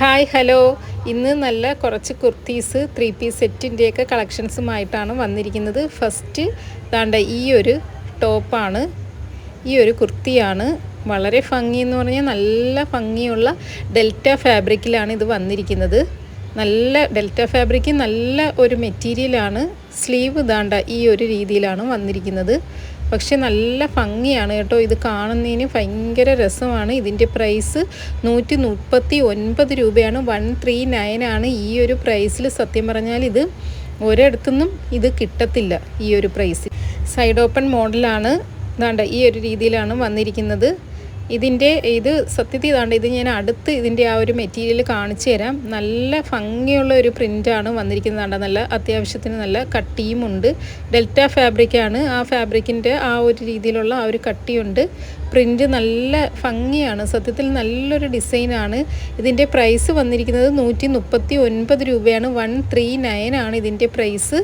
Hi hello. ഇന്ന് നല്ല കുറച്ച് കുർത്തീസ് ത്രീ പീസ് സെറ്റിന്റെയൊക്കെ കളക്ഷൻസുമായിട്ടാണ് വന്നിരിക്കുന്നത്. ഫസ്റ്റ് താണ്ട ഈ ഒരു ടോപ്പാണ്. ഈ ഒരു കുർത്തിയാണ്. വളരെ ഭംഗി എന്ന് പറഞ്ഞാൽ നല്ല ഭംഗിയുള്ള ഡെൽറ്റ ഫാബ്രിക്കിലാണ് ഇത് വന്നിരിക്കുന്നത്. നല്ല ഡെൽറ്റ ഫാബ്രിക്ക് നല്ല ഒരു മെറ്റീരിയലാണ്. സ്ലീവ് താണ്ട ഈ ഒരു രീതിയിലാണ് വന്നിരിക്കുന്നത്. പക്ഷെ നല്ല ഭംഗിയാണ് കേട്ടോ. ഇത് കാണുന്നതിന് ഭയങ്കര രസമാണ്. ഇതിന്റെ പ്രൈസ് നൂറ്റി മുപ്പത്തി ഒൻപത് രൂപയാണ്. വൺ ത്രീ നയൻ ആണ് ഈ ഒരു പ്രൈസിൽ. സത്യം പറഞ്ഞാൽ ഇത് ഒരിടത്തുനിന്നും ഇത് കിട്ടത്തില്ല ഈ ഒരു പ്രൈസിൽ സൈഡ് ഓപ്പൺ മോഡലാണ്. ഈ ഒരു രീതിയിലാണ് വന്നിരിക്കുന്നത്. ഇതിന്റെ ഇത് സത്യത്തിൽ ഇതാണ്ട് ഇത് ഞാൻ അടുത്ത് ഇതിന്റെ ആ ഒരു മെറ്റീരിയൽ കാണിച്ചു തരാം. നല്ല ഭംഗിയുള്ള ഒരു പ്രിന്റാണ് വന്നിരിക്കുന്നതാണ്ട് നല്ല അത്യാവശ്യത്തിന് നല്ല കട്ടിയുമുണ്ട്. ഡെൽറ്റ ഫാബ്രിക്കാണ്. ആ ഫാബ്രിക്കിന്റെ ആ ഒരു രീതിയിലുള്ള ആ ഒരു കട്ടിയുണ്ട്. പ്രിന്റ് നല്ല ഭംഗിയാണ്. സത്യത്തിൽ നല്ലൊരു ഡിസൈനാണ്. ഇതിന്റെ പ്രൈസ് വന്നിരിക്കുന്നത് നൂറ്റി മുപ്പത്തി ഒൻപത് രൂപയാണ്. വൺ ത്രീ നയൻ ആണ് ഇതിന്റെ പ്രൈസ്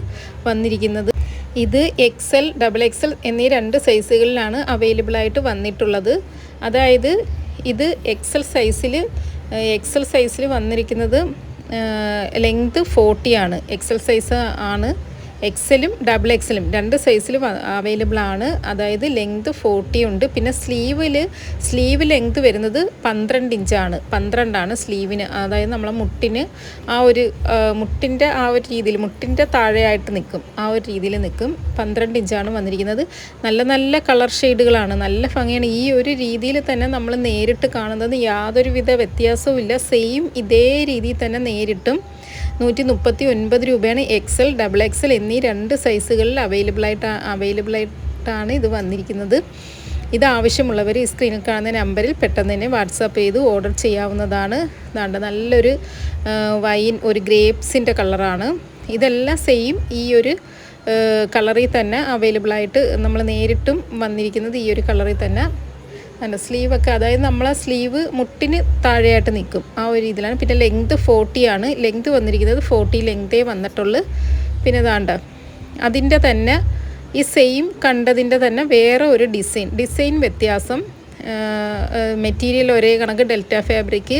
വന്നിരിക്കുന്നത്. ഇത് എക്സൽ ഡബിൾ എക്സൽ എന്നീ രണ്ട് സൈസുകളിലാണ് അവൈലബിളായിട്ട് വന്നിട്ടുള്ളത്. അതായത് ഇത് എക്സൽ സൈസിൽ എക്സൽ സൈസിൽ വന്നിരിക്കുന്നത് ലെങ്ത് ഫോർട്ടിയാണ് എക്സൽ സൈസ് ആണ്. എക്സലും ഡബിൾ എക്സലും രണ്ട് സൈസിൽ അവൈലബിൾ ആണ്. അതായത് ലെങ്ത് ഫോർട്ടി ഉണ്ട്. പിന്നെ സ്ലീവിൽ സ്ലീവ് ലെങ്ത് വരുന്നത് പന്ത്രണ്ട് ഇഞ്ചാണ് പന്ത്രണ്ടാണ് സ്ലീവിന് അതായത് നമ്മളെ മുട്ടിന് ആ ഒരു മുട്ടിന്റെ ആ ഒരു രീതിയിൽ മുട്ടിന്റെ താഴെയായിട്ട് നിൽക്കും ആ ഒരു രീതിയിൽ നിൽക്കും പന്ത്രണ്ട് ഇഞ്ചാണ് വന്നിരിക്കുന്നത്. നല്ല നല്ല കളർ ഷെയ്ഡുകളാണ് നല്ല ഭംഗിയാണ്. ഈ ഒരു രീതിയിൽ തന്നെ നമ്മൾ നേരിട്ട് കാണുന്നത് യാതൊരുവിധ വ്യത്യാസവും ഇല്ല സെയിം ഇതേ രീതിയിൽ തന്നെ നേരിട്ടും നൂറ്റി മുപ്പത്തി ഒൻപത് രൂപയാണ് എക്സൽ ഡബിൾ എക്സൽ എന്നീ രണ്ട് സൈസുകളിൽ അവൈലബിൾ ആയിട്ട് അവൈലബിൾ ആയിട്ടാണ് ഇത് വന്നിരിക്കുന്നത്. ഇത് ആവശ്യമുള്ളവർ ഈ സ്ക്രീനിൽ കാണുന്ന നമ്പറിൽ പെട്ടെന്ന് തന്നെ വാട്സാപ്പ് ചെയ്ത് ഓർഡർ ചെയ്യാവുന്നതാണ്. ഇതാണ്ട് നല്ലൊരു വൈൻ ഒരു ഗ്രേപ്സിന്റെ കളറാണ് ഇതെല്ലാം സെയിം ഈ ഒരു കളറിൽ തന്നെ അവൈലബിൾ ആയിട്ട് നമ്മൾ നേരിട്ടും വന്നിരിക്കുന്നത് ഈ ഒരു കളറിൽ തന്നെ അല്ല സ്ലീവൊക്കെ അതായത് നമ്മൾ ആ സ്ലീവ് മുട്ടിന് താഴെയായിട്ട് നിൽക്കും. ആ ഒരു രീതിയിലാണ്. പിന്നെ ലെങ്ത് ഫോർട്ടിയാണ് ലെങ്ത് വന്നിരിക്കുന്നത് ഫോർട്ടി ലെങ്തേ വന്നിട്ടുള്ളൂ. പിന്നെ ഇതാണ്ട. അതിന്റെ തന്നെ ഈ സെയിം കണ്ടതിന്റെ തന്നെ വേറെ ഒരു ഡിസൈൻ ഡിസൈൻ വ്യത്യാസം മെറ്റീരിയൽ ഒരേ കണക്ക് ഡെൽറ്റ ഫാബ്രിക്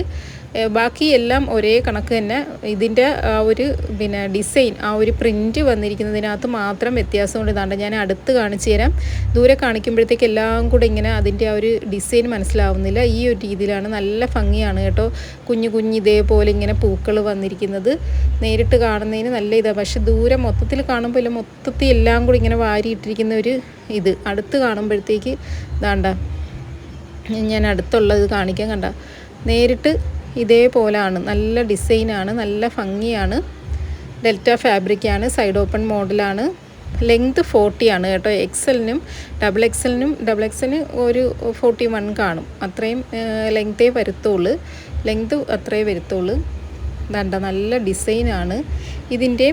ബാക്കി എല്ലാം ഒരേ കണക്ക് തന്നെ. ഇതിന്റെ ആ ഒരു പിന്നെ ഡിസൈൻ ആ ഒരു പ്രിന്റ് വന്നിരിക്കുന്നതിനകത്ത് മാത്രം വ്യത്യാസമുണ്ട് ഇതാണ്ട് ഞാൻ അടുത്ത് കാണിച്ചു തരാം. ദൂരെ കാണിക്കുമ്പോഴത്തേക്ക് എല്ലാം കൂടെ ഇങ്ങനെ അതിന്റെ ആ ഒരു ഡിസൈൻ മനസ്സിലാവുന്നില്ല. ഈ ഒരു രീതിയിലാണ് നല്ല ഭംഗിയാണ് കേട്ടോ. കുഞ്ഞു കുഞ്ഞു ഇതേപോലെ ഇങ്ങനെ പൂക്കൾ വന്നിരിക്കുന്നത്. നേരിട്ട് കാണുന്നതിന് നല്ല ഇതാണ് പക്ഷെ ദൂരെ മൊത്തത്തിൽ കാണുമ്പോൾ മൊത്തത്തിൽ എല്ലാം കൂടി ഇങ്ങനെ വാരിയിട്ടിരിക്കുന്ന ഒരു ഇത്. അടുത്ത് കാണുമ്പോഴത്തേക്ക് ഇതാണ്ട ഞാൻ അടുത്തുള്ളത് കാണിക്കാൻ കണ്ട. നേരിട്ട് ഇതേപോലാണ്. നല്ല ഡിസൈനാണ് നല്ല ഭംഗിയാണ്. ഡെൽറ്റ ഫാബ്രിക്കാണ് സൈഡ് ഓപ്പൺ മോഡലാണ്. ലെങ്ത് ഫോർട്ടിയാണ് കേട്ടോ. എക്സലിനും ഡബിൾ എക്സലിനും ഡബിൾ എക്സലിന് ഒരു ഫോർട്ടി വൺ കാണും. അത്രയും ലെങ്തേ വരുത്തുള്ളൂ. ലെങ്ത് അത്രേ വരുത്തുള്ളൂ. ദണ്ട നല്ല ഡിസൈനാണ്. ഇതിന്റെ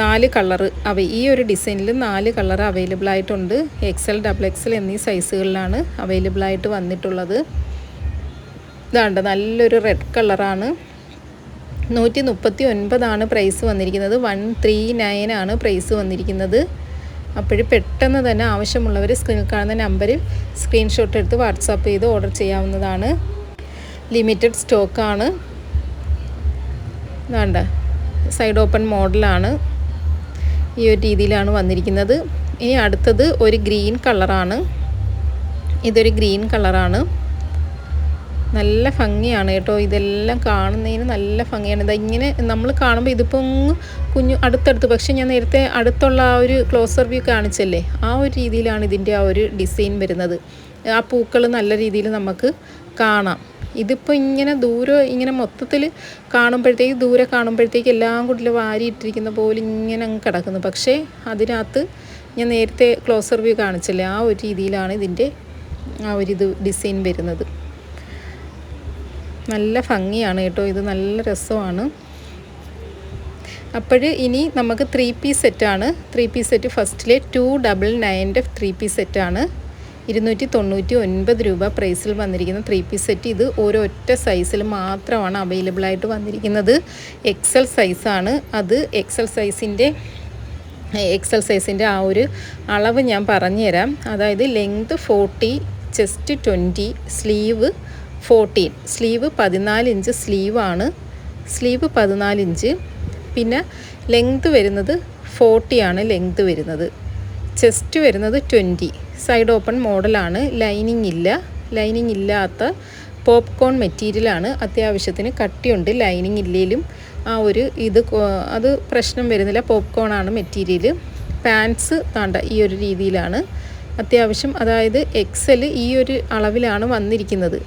നാല് കളറ് അവ ഈ ഒരു ഡിസൈനിൽ നാല് കളർ അവൈലബിൾ ആയിട്ടുണ്ട് എക്സൽ ഡബിൾ എക്സൽ എന്നീ സൈസുകളിലാണ് അവൈലബിൾ ആയിട്ട് വന്നിട്ടുള്ളത്. ഇതാണ്ട് നല്ലൊരു റെഡ് കളറാണ്. നൂറ്റി മുപ്പത്തി ഒൻപതാണ് പ്രൈസ് വന്നിരിക്കുന്നത് വൺ ത്രീ നയനാണ് പ്രൈസ് വന്നിരിക്കുന്നത്. അപ്പോഴും പെട്ടെന്ന് തന്നെ ആവശ്യമുള്ളവർ സ്ക്രീനിൽ കാണുന്ന നമ്പറിൽ സ്ക്രീൻഷോട്ട് എടുത്ത് വാട്സാപ്പ് ചെയ്ത് ഓർഡർ ചെയ്യാവുന്നതാണ്. ലിമിറ്റഡ് സ്റ്റോക്കാണ് വേണ്ട സൈഡ് ഓപ്പൺ മോഡലാണ് ഈ ഒരു രീതിയിലാണ് വന്നിരിക്കുന്നത്. ഇനി അടുത്തത് ഒരു ഗ്രീൻ കളറാണ് ഇതൊരു ഗ്രീൻ കളറാണ് നല്ല ഭംഗിയാണ് കേട്ടോ. ഇതെല്ലാം കാണുന്നതിന് നല്ല ഭംഗിയാണ്. ഇതാ ഇങ്ങനെ നമ്മൾ കാണുമ്പോൾ ഇതിപ്പം കുഞ്ഞു അടുത്തടുത്ത്. പക്ഷേ ഞാൻ നേരത്തെ അടുത്തുള്ള ആ ഒരു ക്ലോസർ വ്യൂ കാണിച്ചല്ലേ? ആ ഒരു രീതിയിലാണ് ഇതിന്റെ ആ ഒരു ഡിസൈൻ വരുന്നത്. ആ പൂക്കൾ നല്ല രീതിയിൽ നമുക്ക് കാണാം. ഇതിപ്പോൾ ഇങ്ങനെ ദൂരം ഇങ്ങനെ മൊത്തത്തിൽ കാണുമ്പോഴത്തേക്ക് ദൂരെ കാണുമ്പോഴത്തേക്ക് എല്ലാം കൂടി വാരിയിട്ടിരിക്കുന്ന പോലെ ഇങ്ങനെ അങ്ങ് കിടക്കുന്നു. പക്ഷേ അതിനകത്ത് ഞാൻ നേരത്തെ ക്ലോസർ വ്യൂ കാണിച്ചല്ലേ? ആ ഒരു രീതിയിലാണ് ഇതിന്റെ ആ ഒരു ഇത് ഡിസൈൻ വരുന്നത്. നല്ല ഭംഗിയാണ് കേട്ടോ. ഇത് നല്ല രസമാണ്. അപ്പോൾ ഇനി നമുക്ക് ത്രീ പീസ് സെറ്റാണ് ത്രീ പീസ് സെറ്റ് ഫസ്റ്റിലെ ടു ഡബിൾ നയന്റെ ത്രീ പീസ് സെറ്റാണ് ഇരുന്നൂറ്റി തൊണ്ണൂറ്റി ഒൻപത് രൂപ പ്രൈസിൽ വന്നിരിക്കുന്ന ത്രീ പീസ് സെറ്റ് ഇത് ഒരൊറ്റ സൈസിൽ മാത്രമാണ് അവൈലബിൾ ആയിട്ട് വന്നിരിക്കുന്നത്. എക്സൽ സൈസാണ് അത് എക്സൽ സൈസിന്റെ എക്സൽ സൈസിന്റെ ആ ഒരു അളവ് ഞാൻ പറഞ്ഞുതരാം. അതായത് length forty chest twenty sleeve fourteen sleeve പതിനാല് ഇഞ്ച് സ്ലീവാണ് സ്ലീവ് പതിനാല് ഇഞ്ച് പിന്നെ ലെങ്ത് വരുന്നത് ഫോർട്ടിയാണ് ലെങ്ത് വരുന്നത്. ചെസ്റ്റ് വരുന്നത് ട്വന്റി സൈഡ് ഓപ്പൺ മോഡലാണ് ലൈനിങ് ഇല്ല. ലൈനിങ് ഇല്ലാത്ത പോപ്കോൺ മെറ്റീരിയലാണ് അത്യാവശ്യത്തിന് കട്ടിയുണ്ട്. ലൈനിങ് ഇല്ലേലും ആ ഒരു ഇത് അത് പ്രശ്നം വരുന്നില്ല. പോപ്കോൺ ആണ് മെറ്റീരിയൽ പാൻസ് താണ്ട ഈ ഒരു രീതിയിലാണ്. അത്യാവശ്യം അതായത് എക്സൽ ഈ ഒരു അളവിലാണ് വന്നിരിക്കുന്നത്.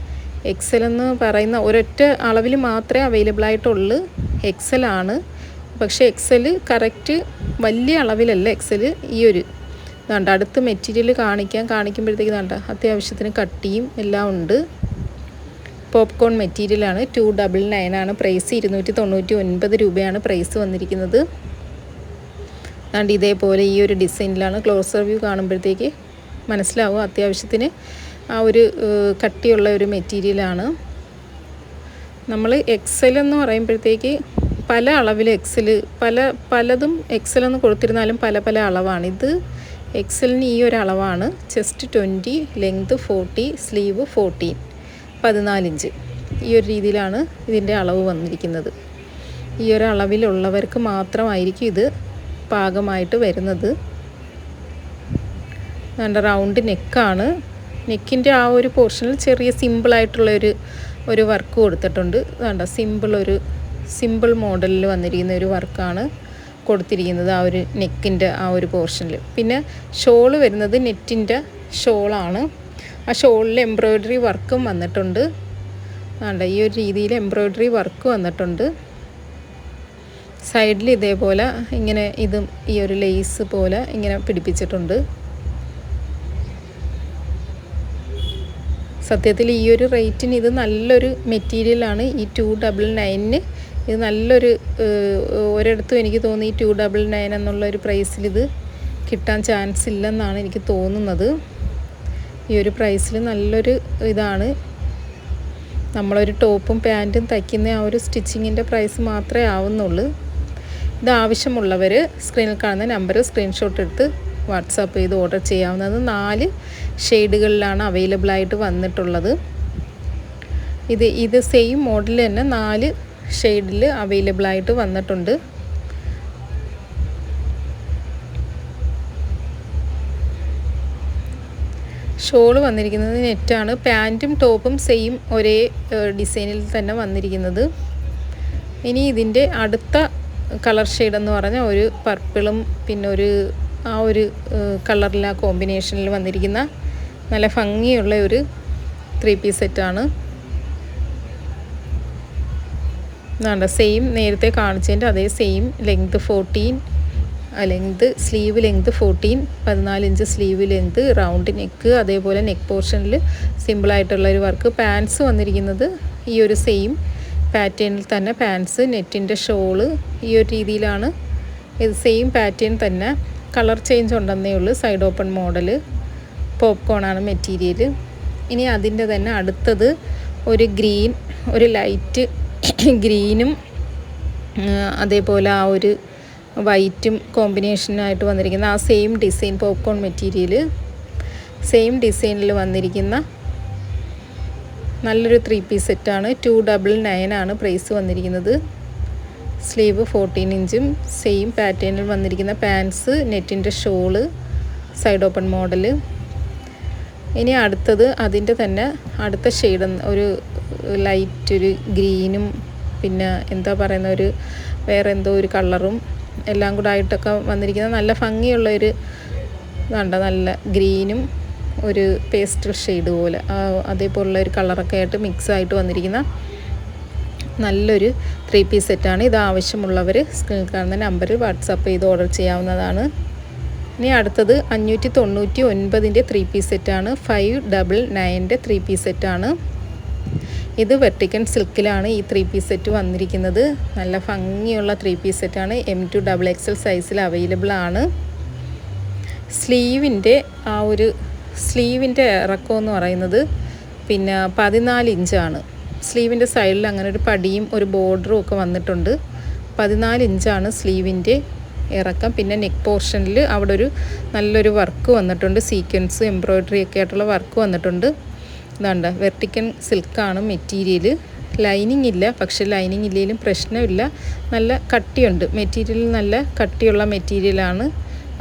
എക്സൽ എന്ന് പറയുന്ന ഒരൊറ്റ അളവിൽ മാത്രമേ അവൈലബിൾ ആയിട്ടുള്ളൂ. എക്സൽ ആണ്. പക്ഷേ എക്സൽ കറക്റ്റ് വലിയ അളവിലല്ല എക്സൽ ഈ ഒരു ഇതാണ്ട് അടുത്ത് മെറ്റീരിയൽ കാണിക്കാൻ കാണിക്കുമ്പോഴത്തേക്ക് ഇതാണ്ട അത്യാവശ്യത്തിന് കട്ടിയും എല്ലാം ഉണ്ട്. പോപ്കോൺ മെറ്റീരിയലാണ് ടു ഡബിൾ നയൻ ആണ്. പ്രൈസ് ഇരുന്നൂറ്റി തൊണ്ണൂറ്റി ഒൻപത് രൂപയാണ് പ്രൈസ് വന്നിരിക്കുന്നത്. അതുകൊണ്ട് ഇതേപോലെ ഈ ഒരു ഡിസൈനിലാണ് ക്ലോസർ വ്യൂ കാണുമ്പോഴത്തേക്ക് മനസ്സിലാവും അത്യാവശ്യത്തിന്. ആ ഒരു കട്ടിയുള്ള ഒരു മെറ്റീരിയലാണ് നമ്മൾ എക്സൽ എന്ന് പറയുമ്പോഴത്തേക്ക് പല അളവിൽ എക്സൽ പല പലതും എക്സൽ എന്ന് കൊടുത്തിരുന്നാലും പല പല അളവാണ്. ഇത് എക്സലിന് ഈ ഒരു അളവാണ്. Chest twenty length forty sleeve fourteen പതിനാലിഞ്ച് ഈ ഒരു രീതിയിലാണ് ഇതിന്റെ അളവ് വന്നിരിക്കുന്നത്. ഈ ഒരു അളവിലുള്ളവർക്ക് മാത്രമായിരിക്കും ഇത് പാകമായിട്ട് വരുന്നത്. നല്ല റൗണ്ട് നെക്കാണ് നെക്കിന്റെ ആ ഒരു പോർഷനിൽ ചെറിയ സിമ്പിളായിട്ടുള്ള ഒരു ഒരു വർക്ക് കൊടുത്തിട്ടുണ്ട്. വേണ്ട സിമ്പിൾ ഒരു സിമ്പിൾ മോഡലിൽ വന്നിരിക്കുന്ന ഒരു വർക്കാണ് കൊടുത്തിരിക്കുന്നത് ആ ഒരു നെക്കിന്റെ ആ ഒരു പോർഷനിൽ. പിന്നെ ഷോൾ വരുന്നത് നെറ്റിന്റെ ഷോളാണ്. ആ ഷോളിൽ എംബ്രോയ്ഡറി വർക്കും വന്നിട്ടുണ്ട്. വേണ്ട ഈ ഒരു രീതിയിൽ എംബ്രോയ്ഡറി വർക്ക് വന്നിട്ടുണ്ട്. സൈഡിൽ ഇതേപോലെ ഇങ്ങനെ ഇതും ഈ ഒരു ലേസ് പോലെ ഇങ്ങനെ പിടിപ്പിച്ചിട്ടുണ്ട്. സത്യത്തിൽ ഈ ഒരു റേറ്റിന് ഇത് നല്ലൊരു മെറ്റീരിയലാണ് ഈ ടു ഡബിൾ നയനിന് ഇത് നല്ലൊരു ഒരിടത്തും എനിക്ക് തോന്നി ടു ഡബിൾ നയൻ എന്നുള്ള ഒരു പ്രൈസിൽ ഇത് കിട്ടാൻ ചാൻസ് ഇല്ലെന്നാണ് എനിക്ക് തോന്നുന്നത്. ഈ ഒരു പ്രൈസിൽ നല്ലൊരു ഇതാണ്. നമ്മളൊരു ടോപ്പും പാന്റും തയ്ക്കുന്ന ആ ഒരു സ്റ്റിച്ചിങ്ങിന്റെ പ്രൈസ് മാത്രമേ ആവുന്നുള്ളൂ. ഇത് ആവശ്യമുള്ളവർ സ്ക്രീനിൽ കാണുന്ന നമ്പർ സ്ക്രീൻഷോട്ട് എടുത്ത് വാട്സാപ്പ് ചെയ്ത് ഓർഡർ ചെയ്യാവുന്നത് നാല് ഷെയ്ഡുകളിലാണ് അവൈലബിൾ ആയിട്ട് വന്നിട്ടുള്ളത്. ഇത് ഇത് സെയിം മോഡൽ തന്നെ നാല് ഷെയ്ഡിൽ അവൈലബിൾ ആയിട്ട് വന്നിട്ടുണ്ട്. ഷോൾ വന്നിരിക്കുന്നത് നെറ്റാണ്. പാന്റും ടോപ്പും സെയിം ഒരേ ഡിസൈനിൽ തന്നെ വന്നിരിക്കുന്നത്. ഇനി ഇതിന്റെ അടുത്ത കളർ ഷെയ്ഡ് എന്ന് പറഞ്ഞാൽ ഒരു പർപ്പിളും പിന്നെ ഒരു ആ ഒരു കളറിൽ ആ കോമ്പിനേഷനിൽ വന്നിരിക്കുന്ന നല്ല ഭംഗിയുള്ള ഒരു ത്രീ പീസ് സെറ്റാണ്. ഇതാണ്ട് സെയിം നേരത്തെ കാണിച്ചതിന്റെ അതേ same length fourteen length sleeve length fourteen പതിനാല് inch sleeve length round neck അതേപോലെ നെക്ക് പോർഷനിൽ സിമ്പിളായിട്ടുള്ള ഒരു വർക്ക്. പാൻസ് വന്നിരിക്കുന്നത് ഈ ഒരു സെയിം പാറ്റേണിൽ തന്നെ. പാൻസ് നെറ്റിന്റെ ഷോൾ ഈ ഒരു രീതിയിലാണ്. ഇത് സെയിം പാറ്റേൺ തന്നെ. കളർ ചേഞ്ച് ഉണ്ടെന്നേ ഉള്ളൂ. സൈഡ് ഓപ്പൺ മോഡൽ പോപ്കോൺ ആണ് മെറ്റീരിയൽ ഇനി അതിന്റെ തന്നെ അടുത്തത് ഒരു ഗ്രീൻ ഒരു ലൈറ്റ് ഗ്രീനും അതേപോലെ ആ ഒരു വൈറ്റും കോമ്പിനേഷനായിട്ട് വന്നിരിക്കുന്ന ആ same design popcorn material same ഡിസൈനിൽ വന്നിരിക്കുന്ന നല്ലൊരു ത്രീ പീസ് സെറ്റാണ് ടു ഡബിൾ നയനാണ് പ്രൈസ് വന്നിരിക്കുന്നത്. സ്ലീവ് ഫോർട്ടീൻ ഇഞ്ചും സെയിം പാറ്റേണിൽ വന്നിരിക്കുന്ന പാൻസ് നെറ്റിന്റെ ഷോൾ സൈഡ് ഓപ്പൺ മോഡൽ ഇനി അടുത്തത് അതിന്റെ തന്നെ അടുത്ത ഷെയ്ഡ് ഒരു ലൈറ്റ് ഒരു ഗ്രീനും പിന്നെ എന്താ പറയുന്ന ഒരു വേറെ എന്തോ ഒരു കളറും എല്ലാം കൂടെ ആയിട്ടൊക്കെ വന്നിരിക്കുന്ന നല്ല ഭംഗിയുള്ള ഒരു ഇതുണ്ട് നല്ല ഗ്രീനും ഒരു പേസ്റ്റൽ ഷെയ്ഡ് പോലെ അതേപോലുള്ള ഒരു കളറൊക്കെ ആയിട്ട് മിക്സ് ആയിട്ട് വന്നിരിക്കുന്ന നല്ലൊരു ത്രീ പീസ് സെറ്റാണ് ഇത് ആവശ്യമുള്ളവർ സ്ക്രീനിൽ കാണുന്ന നമ്പറിൽ വാട്സാപ്പ് ചെയ്ത് ഓർഡർ ചെയ്യാവുന്നതാണ്. ഇനി അടുത്തത് അഞ്ഞൂറ്റി തൊണ്ണൂറ്റി ഒൻപതിന്റെ ത്രീ പീസ് സെറ്റാണ് ഫൈവ് ഡബിൾ നയന്റെ ത്രീ പീസ് സെറ്റാണ് ഇത് വെട്ടിക്കൻ സിൽക്കിലാണ് ഈ ത്രീ പീസ് സെറ്റ് വന്നിരിക്കുന്നത്. നല്ല ഭംഗിയുള്ള ത്രീ പീസ് സെറ്റാണ് എം ടു ഡബിൾ എക്സൽ സൈസിൽ അവൈലബിൾ ആണ്. സ്ലീവിന്റെ ആ ഒരു സ്ലീവിന്റെ ഇറക്കം എന്ന് പറയുന്നത് പിന്നെ പതിനാല് ഇഞ്ചാണ്. സ്ലീവിന്റെ സൈഡിൽ അങ്ങനെ ഒരു പടിയും ഒരു ബോർഡറും ഒക്കെ വന്നിട്ടുണ്ട്. പതിനാല് ഇഞ്ചാണ് സ്ലീവിന്റെ ഇറക്കം. പിന്നെ നെക്ക് പോർഷനിൽ അവിടെ ഒരു നല്ലൊരു വർക്ക് വന്നിട്ടുണ്ട്. സീക്വൻസ് എംബ്രോയ്ഡറി ഒക്കെ ആയിട്ടുള്ള വർക്ക് വന്നിട്ടുണ്ട്. ഇതാണ്ട് വെർട്ടിക്കൻ സിൽക്കാണ് മെറ്റീരിയൽ. ലൈനിങ് ഇല്ല പക്ഷേ ലൈനിങ് ഇല്ലെങ്കിലും പ്രശ്നമില്ല നല്ല കട്ടിയുണ്ട്. മെറ്റീരിയൽ നല്ല കട്ടിയുള്ള മെറ്റീരിയലാണ്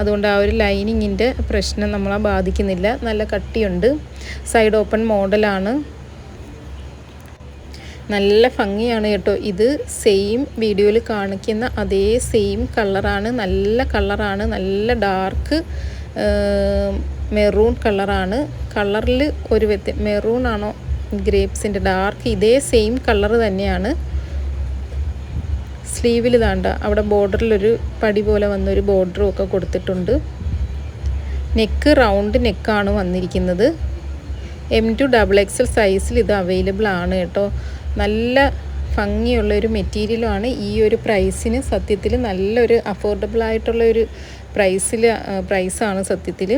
അതുകൊണ്ട് ആ ഒരു ലൈനിങ്ങിന്റെ പ്രശ്നം നമ്മളെ ബാധിക്കുന്നില്ല. നല്ല കട്ടിയുണ്ട്. സൈഡ് ഓപ്പൺ മോഡലാണ്. നല്ല ഭംഗിയാണ് കേട്ടോ. ഇത് സെയിം വീഡിയോയിൽ കാണിക്കുന്ന അതേ സെയിം കളറാണ് നല്ല കളറാണ് നല്ല ഡാർക്ക് മെറൂൺ കളറാണ് കളറിൽ ഒരു വ്യത്യ മെറൂൺ ആണോ? ഗ്രേപ്സിന്റെ ഡാർക്ക് ഇതേ സെയിം കളർ തന്നെയാണ്. സ്ലീവിൽ താണ്ട അവിടെ ബോർഡറിലൊരു പടി പോലെ വന്നൊരു ബോർഡറും ഒക്കെ കൊടുത്തിട്ടുണ്ട്. നെക്ക് റൗണ്ട് നെക്കാണ് വന്നിരിക്കുന്നത്. എം ടു ഡബിൾ എക്സൽ സൈസിൽ ഇത് അവൈലബിൾ ആണ് കേട്ടോ. നല്ല ഭംഗിയുള്ള ഒരു മെറ്റീരിയലുമാണ്. ഈ ഒരു പ്രൈസിന് സത്യത്തിൽ നല്ലൊരു അഫോർഡബിൾ ആയിട്ടുള്ള ഒരു പ്രൈസിൽ പ്രൈസാണ് സത്യത്തിൽ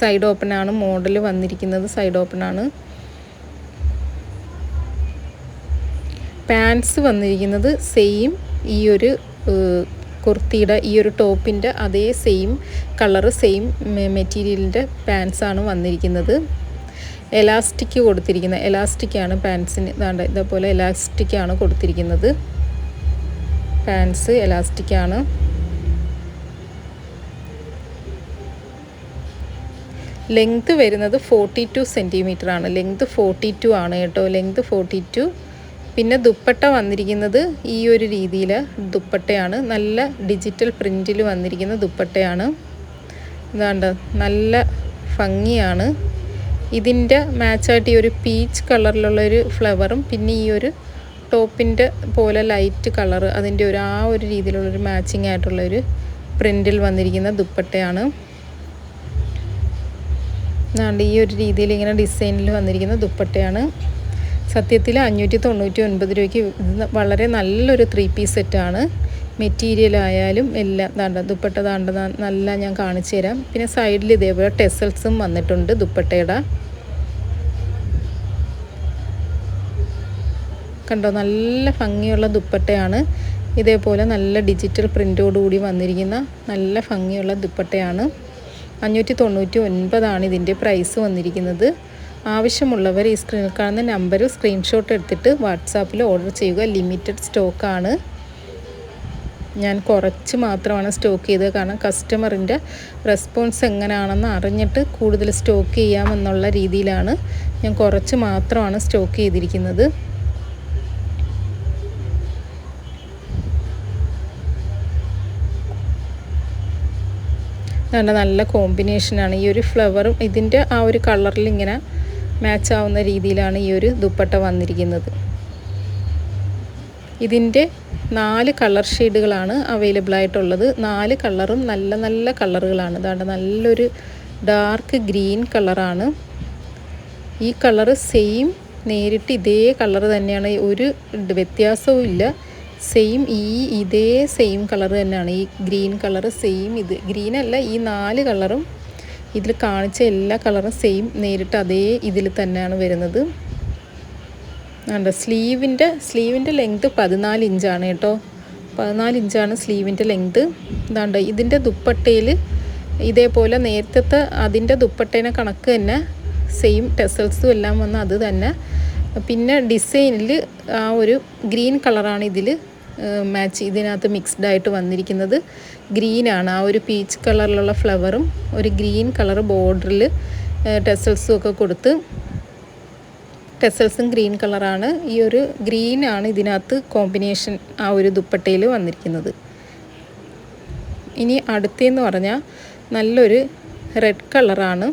സൈഡ് ഓപ്പൺ ആണ് മോഡൽ വന്നിരിക്കുന്നത് സൈഡ് ഓപ്പൺ ആണ് പാൻസ് വന്നിരിക്കുന്നത് സെയിം ഈ ഒരു കുർത്തിയുടെ ഈ ഒരു ടോപ്പിന്റെ അതേ സെയിം കളറ് സെയിം മെറ്റീരിയലിന്റെ പാൻസാണ് വന്നിരിക്കുന്നത്. എലാസ്റ്റിക് കൊടുത്തിരിക്കുന്നത്. എലാസ്റ്റിക്കാണ് പാൻസിന് ഇതാണ്ട് ഇതേപോലെ എലാസ്റ്റിക്കാണ് കൊടുത്തിരിക്കുന്നത്. പാൻസ് എലാസ്റ്റിക്കാണ് ലെങ്ത് വരുന്നത് ഫോർട്ടി ടു സെന്റിമീറ്റർ ആണ്. ലെങ്ത് ഫോർട്ടി ടു ആണ് കേട്ടോ. ലെങ്ത് ഫോർട്ടി ടു പിന്നെ ദുപ്പട്ട വന്നിരിക്കുന്നത് ഈ ഒരു രീതിയിൽ ദുപ്പട്ടയാണ്. നല്ല ഡിജിറ്റൽ പ്രിന്റിൽ വന്നിരിക്കുന്ന ദുപ്പട്ടയാണ്. ഇതാണ്ട് നല്ല ഭംഗിയാണ്. ഇതിന്റെ മാച്ചായിട്ട് ഈ ഒരു പീച്ച് കളറിലുള്ളൊരു ഫ്ലവറും പിന്നെ ഈ ഒരു ടോപ്പിന്റെ പോലെ ലൈറ്റ് കളർ അതിന്റെ ഒരു ആ ഒരു രീതിയിലുള്ളൊരു മാച്ചിങ് ആയിട്ടുള്ളൊരു പ്രിന്റിൽ വന്നിരിക്കുന്ന ദുപ്പട്ടയാണ്. അതുകൊണ്ട് ഈ ഒരു രീതിയിൽ ഇങ്ങനെ ഡിസൈനിൽ വന്നിരിക്കുന്ന ദുപ്പട്ടയാണ്. സത്യത്തിൽ അഞ്ഞൂറ്റി തൊണ്ണൂറ്റി ഒൻപത് രൂപയ്ക്ക് വളരെ നല്ലൊരു ത്രീ പീസ് സെറ്റാണ് മെറ്റീരിയൽ ആയാലും എല്ലാം ദാണ്ട ദുപ്പട്ട ദാണ്ട നല്ല ഞാൻ കാണിച്ചു തരാം. പിന്നെ സൈഡിൽ ഇതേപോലെ ടെസൽസും വന്നിട്ടുണ്ട് ദുപ്പട്ടയുടെ. കണ്ടോ നല്ല ഭംഗിയുള്ള ദുപ്പട്ടയാണ്. ഇതേപോലെ നല്ല ഡിജിറ്റൽ പ്രിന്റോടുകൂടി വന്നിരിക്കുന്ന നല്ല ഭംഗിയുള്ള ദുപ്പട്ടയാണ്. അഞ്ഞൂറ്റി തൊണ്ണൂറ്റി ഒൻപതാണ് ഇതിന്റെ പ്രൈസ് വന്നിരിക്കുന്നത്. ആവശ്യമുള്ളവർ ഈ സ്ക്രീനിൽ കാണുന്ന നമ്പർ സ്ക്രീൻഷോട്ട് എടുത്തിട്ട് വാട്സാപ്പിൽ ഓർഡർ ചെയ്യുക. ലിമിറ്റഡ് സ്റ്റോക്കാണ്. ഞാൻ കുറച്ച് മാത്രമാണ് സ്റ്റോക്ക് ചെയ്തത്. കാരണം കസ്റ്റമറിന്റെ റെസ്പോൺസ് എങ്ങനെയാണെന്ന് അറിഞ്ഞിട്ട് കൂടുതൽ സ്റ്റോക്ക് ചെയ്യാമെന്നുള്ള രീതിയിലാണ് ഞാൻ കുറച്ച് മാത്രമാണ് സ്റ്റോക്ക് ചെയ്തിരിക്കുന്നത്. നല്ല നല്ല കോമ്പിനേഷനാണ്. ഈ ഒരു ഫ്ലവറും ഇതിന്റെ ആ ഒരു കളറിൽ ഇങ്ങനെ മാച്ച് ആവുന്ന രീതിയിലാണ് ഈ ഒരു ദുപ്പട്ട വന്നിരിക്കുന്നത്. ഇതിന്റെ നാല് കളർ ഷെയ്ഡുകളാണ് അവൈലബിൾ ആയിട്ടുള്ളത്. നാല് കളറും നല്ല നല്ല കളറുകളാണ്. അതാണ്ട് നല്ലൊരു ഡാർക്ക് ഗ്രീൻ കളറാണ്. ഈ കളറ് സെയിം നേരിട്ട് ഇതേ കളർ തന്നെയാണ്. ഒരു വ്യത്യാസവും ഇല്ല. സെയിം ഈ ഇതേ സെയിം കളർ തന്നെയാണ്. ഈ ഗ്രീൻ കളർ സെയിം ഇത്. ഗ്രീൻ അല്ല ഈ നാല് കളറും ഇതിൽ കാണിച്ച എല്ലാ കളറും സെയിം നേരിട്ട് അതേ ഇതിൽ തന്നെയാണ് വരുന്നത്. ഉണ്ട് സ്ലീവിന്റെ സ്ലീവിന്റെ ലെങ്ത് പതിനാല് ഇഞ്ചാണ് കേട്ടോ. പതിനാല് ഇഞ്ചാണ് സ്ലീവിന്റെ ലെങ്ത് ഇതാണ്ട് ഇതിന്റെ ദുപ്പട്ടയിൽ ഇതേപോലെ നേരത്തെ അതിന്റെ ദുപ്പട്ടേനെ കണക്ക് തന്നെ സെയിം ടെസൽസും എല്ലാം വന്ന് അത് തന്നെ. പിന്നെ ഡിസൈനിൽ ആ ഒരു ഗ്രീൻ കളറാണ് ഇതിൽ മാച്ച് ഇതിനകത്ത് മിക്സ്ഡ് ആയിട്ട് വന്നിരിക്കുന്നത്. ഗ്രീനാണ് ആ ഒരു പീച്ച് കളറിലുള്ള ഫ്ലവറും ഒരു ഗ്രീൻ കളർ ബോർഡറിൽ ടെസൽസും ഒക്കെ കൊടുത്ത് ടെസൽസും ഗ്രീൻ കളറാണ്. ഈ ഒരു ഗ്രീനാണ് ഇതിനകത്ത് കോമ്പിനേഷൻ ആ ഒരു ദുപ്പട്ടയിൽ വന്നിരിക്കുന്നത്. ഇനി അടുത്തെന്ന് പറഞ്ഞാൽ നല്ലൊരു റെഡ് കളറാണ്.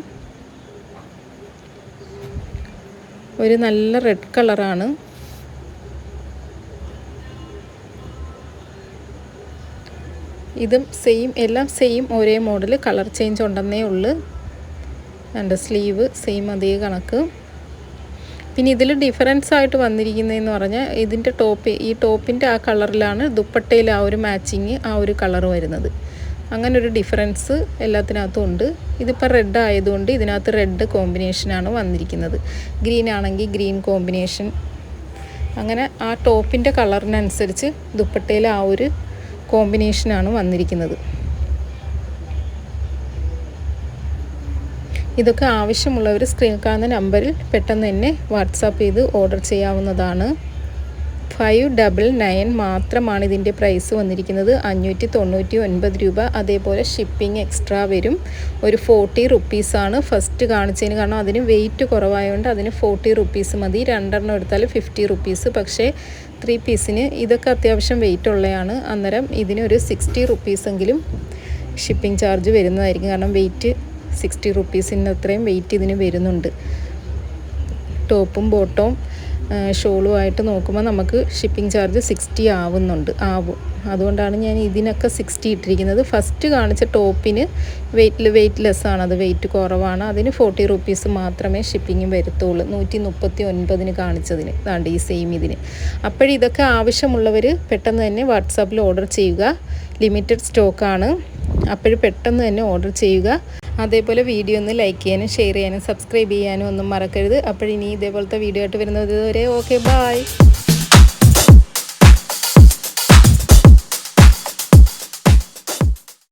ഒരു നല്ല റെഡ് കളറാണ്. ഇതും സെയിം എല്ലാം സെയിം ഒരേ മോഡൽ കളർ ചേഞ്ച് ഉണ്ടെന്നേ ഉള്ളൂ. എന്റെ സ്ലീവ് സെയിം അതേ കണക്ക്. പിന്നെ ഇതിൽ ഡിഫറൻസ് ആയിട്ട് വന്നിരിക്കുന്നതെന്ന് പറഞ്ഞാൽ ഇതിന്റെ ടോപ്പ് ഈ ടോപ്പിന്റെ ആ കളറിലാണ് ദുപ്പട്ടയിൽ ആ ഒരു മാച്ചിങ് ആ ഒരു കളർ വരുന്നത്. അങ്ങനെ ഒരു ഡിഫറൻസ് എല്ലാത്തിനകത്തും ഉണ്ട്. ഇതിപ്പോൾ റെഡ് ആയതുകൊണ്ട് ഇതിനകത്ത് റെഡ് കോമ്പിനേഷനാണ് വന്നിരിക്കുന്നത്. ഗ്രീൻ ആണെങ്കിൽ ഗ്രീൻ കോമ്പിനേഷൻ അങ്ങനെ ആ ടോപ്പിന്റെ കളറിനനുസരിച്ച് ദുപ്പട്ടയിൽ ആ ഒരു കോമ്പിനേഷനാണ് വന്നിരിക്കുന്നത്. ഇതൊക്കെ ആവശ്യമുള്ളവർ സ്ക്രീൻ കാണുന്ന നമ്പറിൽ പെട്ടെന്ന് തന്നെ വാട്സാപ്പ് ചെയ്ത് ഓർഡർ ചെയ്യാവുന്നതാണ്. ഫൈവ് ഡബിൾ നയൻ മാത്രമാണ് ഇതിന്റെ പ്രൈസ് വന്നിരിക്കുന്നത്. അഞ്ഞൂറ്റി തൊണ്ണൂറ്റി ഒൻപത് രൂപ. അതേപോലെ ഷിപ്പിംഗ് എക്സ്ട്രാ വരും. ഒരു ഫോർട്ടി റുപ്പീസാണ് ഫസ്റ്റ് കാണിച്ചതിന് കാരണം അതിന് വെയിറ്റ് കുറവായതുകൊണ്ട് അതിന് ഫോർട്ടി റുപ്പീസ് മതി. രണ്ടെണ്ണം എടുത്താൽ ഫിഫ്റ്റി റുപ്പീസ് പക്ഷേ ത്രീ പീസിന് ഇതൊക്കെ അത്യാവശ്യം വെയിറ്റ് ഉള്ളതാണ് അന്നേരം ഇതിനൊരു സിക്സ്റ്റി റുപ്പീസെങ്കിലും ഷിപ്പിംഗ് ചാർജ് വരുന്നതായിരിക്കും. കാരണം വെയിറ്റ് സിക്സ്റ്റി റുപ്പീസിന് അത്രയും വെയിറ്റ് ഇതിന് വരുന്നുണ്ട്. ടോപ്പും ബോട്ടവും ഷോളുമായിട്ട് നോക്കുമ്പോൾ നമുക്ക് ഷിപ്പിംഗ് ചാർജ് സിക്സ്റ്റി ആവുന്നുണ്ട്. ആവും. അതുകൊണ്ടാണ് ഞാൻ ഇതിനൊക്കെ സിക്സ്റ്റി ഇട്ടിരിക്കുന്നത്. ഫസ്റ്റ് കാണിച്ച ടോപ്പിന് വെയിറ്റ് വെയിറ്റ്ലെസ് ആണ്. അത് വെയിറ്റ് കുറവാണ്. അതിന് ഫോർട്ടി റുപ്പീസ് മാത്രമേ ഷിപ്പിംഗ് വരത്തുള്ളൂ. നൂറ്റി മുപ്പത്തി ഒൻപതിന് കാണിച്ചതിന്. ഇതാണ്ട് ഈ സെയിം ഇതിന്. അപ്പോഴിതൊക്കെ ആവശ്യമുള്ളവർ പെട്ടെന്ന് തന്നെ വാട്സാപ്പിൽ ഓർഡർ ചെയ്യുക. ലിമിറ്റഡ് സ്റ്റോക്കാണ് അപ്പോഴും പെട്ടെന്ന് തന്നെ ഓർഡർ ചെയ്യുക. അതേപോലെ വീഡിയോ ഒന്ന് ലൈക്ക് ചെയ്യാനും ഷെയർ ചെയ്യാനും സബ്സ്ക്രൈബ് ചെയ്യാനും ഒന്നും മറക്കരുത്. അപ്പോഴിനി ഇതേപോലത്തെ വീഡിയോ ആയിട്ട് വരുന്നത് വരെ ഓക്കെ ബായ്